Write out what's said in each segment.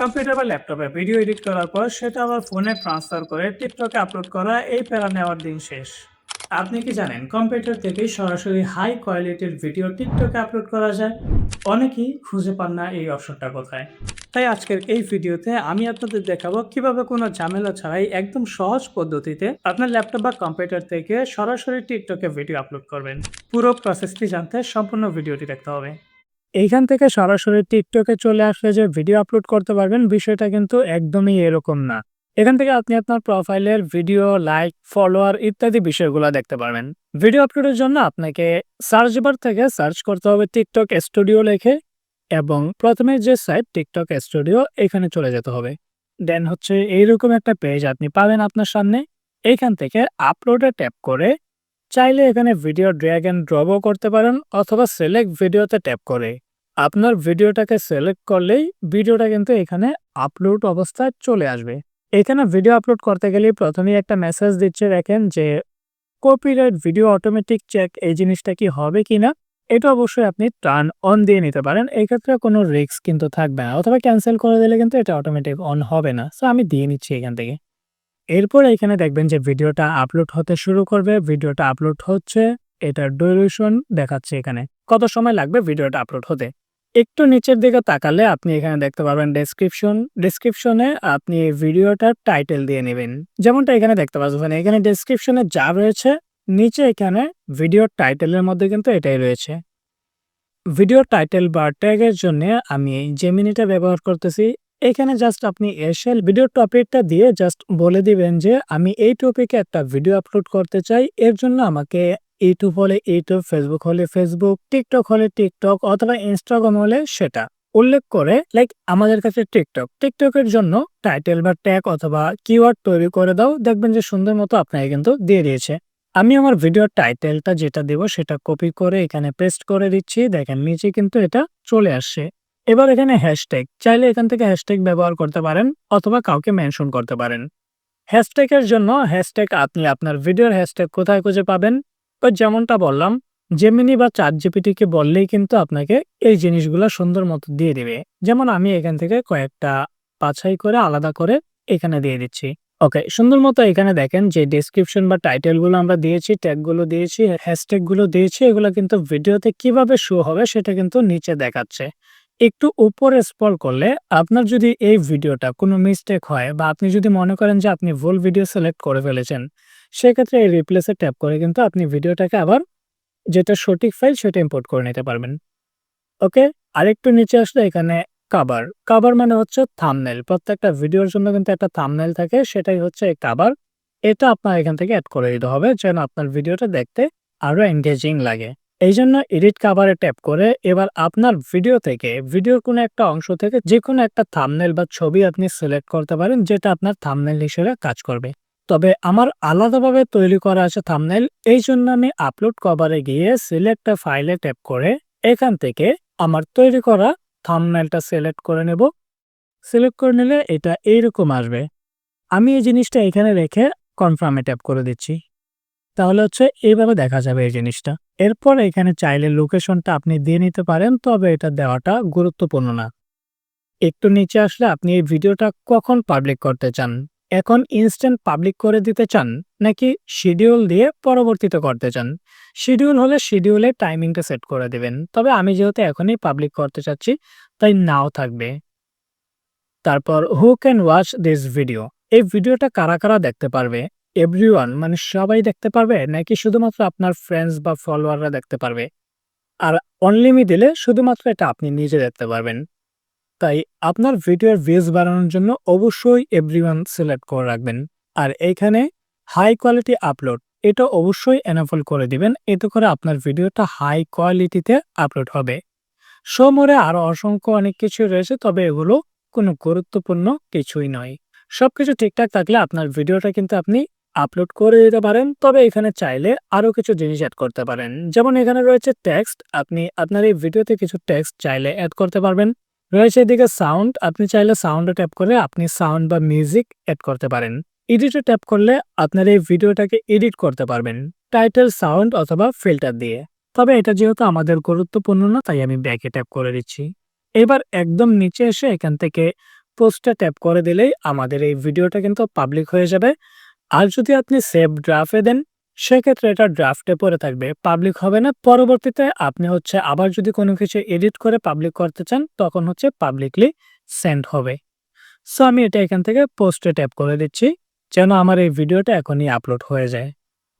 Computer বা ল্যাপটপে video edit করার পর সেটা আবার ফোনে ট্রান্সফার করে টিকটকে আপলোড করা এই প্যারা নেওয়ার দিন শেষ। আপনি কি জানেন কম্পিউটার থেকে সরাসরি হাই কোয়ালিটির ভিডিও টিকটকে আপলোড করা যায়? অনেকেই খুঁজে পান না এই অপশনটা কোথায়। তাই আজকের এই ভিডিওতে আমি আপনাদের দেখাবো কীভাবে কোনো ঝামেলা ছাড়াই একদম সহজ পদ্ধতিতে আপনার ল্যাপটপ বা কম্পিউটার থেকে সরাসরি টিকটকে ভিডিও আপলোড করবেন। পুরো প্রসেসটি জানতে সম্পূর্ণ ভিডিওটি দেখতে হবে। এইখান থেকে সরাসরি টিকটকে চলে আসলে যে ভিডিও আপলোড করতে পারবেন, বিষয়টা কিন্তু একদমই এরকম না। এখান থেকে আপনি আপনার প্রোফাইলের ভিডিও লাইক ফলোয়ার ইত্যাদি বিষয়গুলো দেখতে পারবেন। ভিডিও আপলোডের জন্য আপনাকে সার্চ বার থেকে সার্চ করতে হবে টিকটক স্টুডিও লেখে এবং প্রথমে যে সাইট টিকটক স্টুডিও এখানে চলে যেতে হবে। দেন হচ্ছে এইরকম একটা পেজ আপনি পাবেন আপনার সামনে। এইখান থেকে আপলোডে ট্যাপ করে চাইলে এখানে ভিডিও ড্র্যাগ অ্যান্ড ড্রপও করতে পারেন অথবা সিলেক্ট ভিডিওতে ট্যাপ করে। আপনার ভিডিওটাকে সিলেক্ট করলেই ভিডিওটা কিন্তু এখানে আপলোড অবস্থায় চলে আসবে। এখানে ভিডিও আপলোড করতে গেলে প্রথমেই একটা মেসেজ দিচ্ছে দেখেন যে কপিরাইট ভিডিও অটোমেটিক চেক এই জিনিসটা কি হবে কিনা এটা অবশ্যই আপনি টার্ন অন দিয়ে নিতে পারেন। এই ক্ষেত্রে কোনো রিস্ক কিন্তু থাকবে না। অথবা ক্যান্সেল করে দিলে কিন্তু এটা অটোমেটিক অন হবে না। সো আমি দিয়ে নিচ্ছি এখান থেকে। এরপর এখানে দেখবেন যে ভিডিওটা আপলোড হতে শুরু করবে। ভিডিওটা আপলোড হচ্ছে, এটার ডিউরেশন দেখাচ্ছে এখানে। কত সময় লাগবে ভিডিওটা আপলোড হতে? একটু নিচের দিকে তাকালে আপনি এখানে দেখতে পাবেন ডেসক্রিপশন ডেসক্রিপশনে আপনি ভিডিওটার টাইটেল দিয়ে নেবেন। যেমনটা এখানে দেখতে পাচ্ছেন এখানে ডেসক্রিপশনে যা রয়েছে, নিচে এখানে ভিডিওর টাইটেলের মধ্যে কিন্তু এটাই রয়েছে। ভিডিও টাইটেল বা ট্যাগের জন্য আমি এই জেমিনিটা ব্যবহার করতেছি। এখানে জাস্ট আপনি এসে ভিডিও টপিকটা দিয়ে জাস্ট বলে দিবেন যে, আমি এই টপিকে একটা ভিডিও আপলোড করতে চাই। এর জন্য আমাকে ইউটিউব হলে ইউটিউব ফেসবুক হলে ফেসবুক টিকটক হলে টিকটক অথবা ইনস্টাগ্রাম হলে সেটা। উল্লেখ করে লাইক আমাদের কাছে টিকটক টিকটকের জন্য টাইটেল বা ট্যাগ অথবা কিওয়ার্ড তৈরি করে দাও। দেখবেন যে সুন্দর মতো আপনাকে কিন্তু দিয়ে দিয়েছে। আমি আমার ভিডিওর টাইটেলটা যেটা দেব সেটা কপি করে এখানে পেস্ট করে দিচ্ছি। দেখেন, নিচে কিন্তু এটা চলে আসছে। এবার এখানে হ্যাশট্যাগ চাইলে এখান থেকে হ্যাশট্যাগ ব্যবহার করতে পারেন অথবা কাউকে মেনশন করতে পারেন। হ্যাশট্যাগের জন্য হ্যাশট্যাগ আপনি আপনার ভিডিওর হ্যাশট্যাগ কোথায় খুঁজে পাবেন? তো যেমনটা বললাম জেমিনি বা চার জিপিটিকে বললেই কিন্তু আপনাকে এই জিনিসগুলো সুন্দর মতো দিয়ে দিবে। যেমন আমি এখান থেকে কয়েকটা বাছাই করে আলাদা করে এখানে দিয়ে দিচ্ছি। ওকে, সুন্দর মতো এখানে দেখেন যে ডেসক্রিপশন বা টাইটেলগুলো আমরা দিয়েছি ট্যাগগুলো দিয়েছি হ্যাশট্যাগুলো দিয়েছি, এগুলো কিন্তু ভিডিওতে কীভাবে শো হবে সেটা কিন্তু নিচে দেখাচ্ছে। একটু উপরে স্ক্রল করলে আপনার যদি এই ভিডিওটা কোনো মিস্টেক হয় বা আপনি যদি মনে করেন যে আপনি ভুল ভিডিও সিলেক্ট করে ফেলেছেন, সেক্ষেত্রে এই রিপ্লেসে ট্যাপ করে কিন্তু আপনি ভিডিওটাকে আবার যেটা সঠিক ফাইল সেটা ইম্পোর্ট করে নিতে পারবেন। ওকে? আরেকটু নিচে আসলে এখানে কাবার কাবার মানে হচ্ছে থামনেল প্রত্যেকটা ভিডিওর জন্য কিন্তু একটা থামনেল থাকে, সেটাই হচ্ছে এই কাবার এটা আপনার এখান থেকে অ্যাড করে দিতে হবে যেন আপনার ভিডিওটা দেখতে আরও এঙ্গেজিং লাগে। এই জন্য এডিট কাভারে ট্যাপ করে এবার আপনার ভিডিও থেকে ভিডিওর কোনো একটা অংশ থেকে যে কোনো একটা থামনেল বা ছবি আপনি সিলেক্ট করতে পারেন যেটা আপনার থামনেল হিসেবে কাজ করবে। তবে আমার আলাদাভাবে তৈরি করা আছে থামনেল এই জন্য আমি আপলোড কভারে গিয়ে সিলেক্ট ফাইলে ট্যাপ করে এখান থেকে আমার তৈরি করা থামনেলটা সিলেক্ট করে নেব। সিলেক্ট করে নিলে এটা এইরকম আসবে। আমি এই জিনিসটা এখানে রেখে কনফার্মে ট্যাপ করে দিচ্ছি। তাহলে হচ্ছে এইভাবে দেখা যাবে এই জিনিসটা। এরপর এখানে চাইলে লোকেশনটা আপনি দিয়ে নিতে পারেন, তবে এটা দেওয়াটা গুরুত্বপূর্ণ না। একটু নিচে আসলে আপনি এই ভিডিওটা কখন পাবলিক করতে চান? এখন ইনস্ট্যান্ট পাবলিক করে দিতে চান, নাকি শিডিউল দিয়ে পরবর্তীতে করতে চান? শিডিউল হলে শিডিউলে টাইমিংটা সেট করে দেবেন, তবে আমি যেহেতু এখনই পাবলিক করতে চাচ্ছি, তাই নাও থাকবে। তারপর who can watch this video এই ভিডিওটা কারা কারা দেখতে পারবে? এভরিওয়ান মানে সবাই দেখতে পারবে, নাকি শুধুমাত্র আপনার ফ্রেন্ডস বা ফলোয়াররা দেখতে পারবে? আর অনলিমি দিলে শুধুমাত্র এটা আপনি নিজে দেখতে পারবেন। তাই আপনার ভিডিওর ভিউজ বাড়ানোর জন্য অবশ্যই এভরিওয়ান সিলেক্ট করে রাখবেন। আর এইখানে হাই কোয়ালিটি আপলোড এটা অবশ্যই এনাফল করে দিবেন, এতে করে আপনার ভিডিওটা হাই কোয়ালিটিতে আপলোড হবে। সমরে আরও অসংখ্য অনেক কিছু রয়েছে, তবে এগুলো কোনো গুরুত্বপূর্ণ কিছুই নয়। সবকিছু ঠিকঠাক থাকলে আপনার ভিডিওটা কিন্তু আপনি আপলোড করে দিতে পারেন। তবে এখানে চাইলে আরও কিছু জিনিস অ্যাড করতে পারেন। যেমন এখানে রয়েছে টেক্সট আপনি আপনার এই ভিডিওতে কিছু টেক্সট চাইলে অ্যাড করতে পারবেন। রয়েছে এদিকে সাউন্ড আপনি চাইলে সাউন্ডে ট্যাপ করে আপনি সাউন্ড বা মিউজিক অ্যাড করতে পারেন। এডিটে ট্যাপ করলে আপনার এই ভিডিওটাকে এডিট করতে পারবেন। টাইটেল সাউন্ড অথবা ফিল্টার দিয়ে। তবে এটা যেহেতু আমাদের গুরুত্বপূর্ণ না, তাই আমি ব্যাকে ট্যাপ করে দিচ্ছি। এবার একদম নিচে এসে এখান থেকে পোস্টে ট্যাপ করে দিলেই আমাদের এই ভিডিওটা কিন্তু পাবলিক হয়ে যাবে। আর যদি আপনি সেভ ড্রাফটে দেন, সেক্ষেত্রে এটা ড্রাফটে পড়ে থাকবে, পাবলিক হবে না। পরবর্তীতে আপনি হচ্ছে আবার যদি কোনো কিছু এডিট করে পাবলিক করতে চান, তখন হচ্ছে পাবলিকলি সেন্ড হবে। সো আমি এটা এখান থেকে পোস্টে ট্যাপ করে দিচ্ছি, যেন আমার এই ভিডিওটা এখনই আপলোড হয়ে যায়।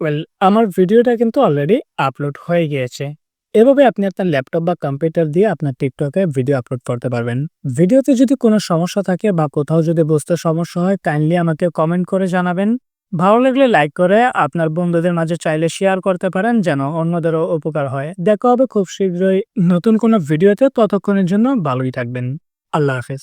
ওয়েল, আমার ভিডিওটা কিন্তু অলরেডি আপলোড হয়ে গিয়েছে। এভাবে আপনি আপনার ল্যাপটপ বা কম্পিউটার দিয়ে আপনার টিকটকে ভিডিও আপলোড করতে পারবেন। ভিডিওতে যদি কোনো সমস্যা থাকে বা কোথাও যদি বুঝতে সমস্যা হয়, কাইন্ডলি আমাকে কমেন্ট করে জানাবেন। ভালো লাগলে লাইক করে আপনার বন্ধুদের মাঝে চাইলে শেয়ার করতে পারেন যেন অন্যদেরও উপকার হয়। দেখা হবে খুব শীঘ্রই নতুন কোনো ভিডিওতে ততক্ষণের জন্য ভালোই থাকবেন। আল্লাহ হাফেজ।